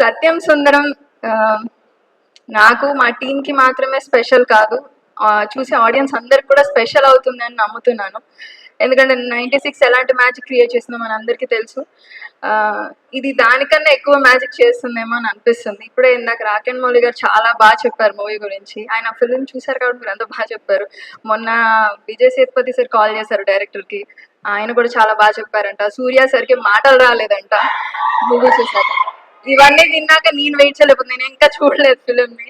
సత్యం సుందరం నాకు మా టీం కి మాత్రమే స్పెషల్ కాదు. చూసే ఆడియన్స్ అందరికి కూడా స్పెషల్ అవుతుందని నమ్ముతున్నాను. ఎందుకంటే నైన్టీ సిక్స్ ఎలాంటి మ్యాజిక్ క్రియేట్ చేసిందో మన అందరికీ తెలుసు. ఇది దానికన్నా ఎక్కువ మ్యాజిక్ చేస్తుందేమో అని అనిపిస్తుంది. ఇప్పుడే ఇందాక రాకెన్ మౌలి గారు చాలా బాగా చెప్పారు మూవీ గురించి. ఆయన ఫిల్మ్ చూసారు కాబట్టి మీరు ఎంతో బాగా చెప్పారు. మొన్న విజయ్ సేతుపతి సార్ కాల్ చేశారు డైరెక్టర్కి ఆయన కూడా చాలా బాగా చెప్పారంట. సూర్య సార్కి మాటలు రాలేదంట. మూవీ చూసాక ఇవన్నీ విన్నాక నేను వెయిట్ చేయలేకపోతే నేను ఇంకా చూడలేదు ఫిలిం ని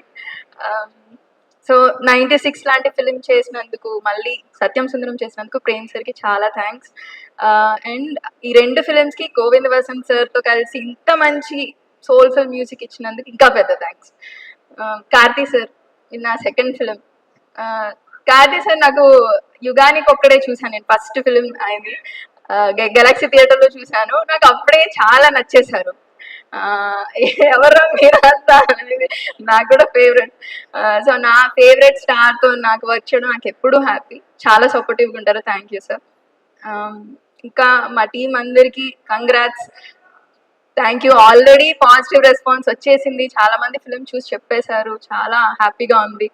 సో నైన్టీ సిక్స్ లాంటి ఫిలిం చేసినందుకు మళ్ళీ సత్యం సుందరం చేసినందుకు ప్రేమ్ సార్కి చాలా థ్యాంక్స్ అండ్ uh, ఈ రెండు ఫిలిమ్స్కి గోవింద్ వసంత్ సార్తో కలిసి ఇంత మంచి సోల్ఫుల్ మ్యూజిక్ ఇచ్చినందుకు ఇంకా పెద్ద థ్యాంక్స్ uh, కార్తీ సార్ ఇది నా సెకండ్ ఫిలిం కార్తీ సార్ నాకు యుగానికి ఒక్కడే చూసాను నేను ఫస్ట్ ఫిలిం అయింది గెలాక్సీ థియేటర్లో చూశాను. నాకు అప్పుడే చాలా నచ్చేశారు. ఎవరో మీరంతా అనేది నాకు కూడా ఫేవరెట్ సో నా ఫేవరెట్ స్టార్తో నాకు వర్క్ చేయడం నాకు ఎప్పుడూ హ్యాపీ చాలా సపోర్టివ్గా ఉంటారు. థ్యాంక్ యూ సార్ ఇంకా మా టీం అందరికి congrats thank you already positive response వచ్చేసింది. చాలా మంది ఫిలిం చూసి చెప్పేశారు. చాలా హ్యాపీగా ఉంది.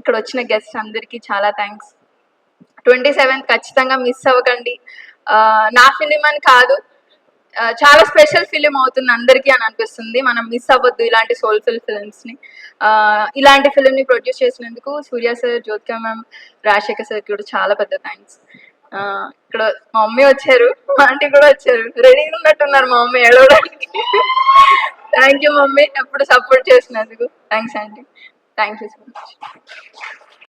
ఇక్కడ వచ్చిన గెస్ట్ అందరికీ చాలా థ్యాంక్స్ ట్వంటీ సెవెంత్ ఖచ్చితంగా మిస్ అవ్వకండి. నా ఫిలిం అని కాదు. చాలా స్పెషల్ ఫిలిం అవుతుంది అందరికీ అని అనిపిస్తుంది. మనం మిస్ అవ్వద్దు ఇలాంటి సోల్ఫుల్ ఫిలిమ్స్ని. ఇలాంటి ఫిలిం ని ప్రొడ్యూస్ చేసినందుకు Suriya sir Jyothika ma'am Rajasekhar sir కూడా చాలా పెద్ద థ్యాంక్స్ ఇక్కడ మా మమ్మీ వచ్చారు. మా ఆంటీ కూడా వచ్చారు. రెడీగా ఉన్నట్టున్నారు మా మమ్మీ ఏడవడానికి. Thank you mummy. ఎప్పుడు సపోర్ట్ చేసినందుకు. Thanks aunty. Thank you so much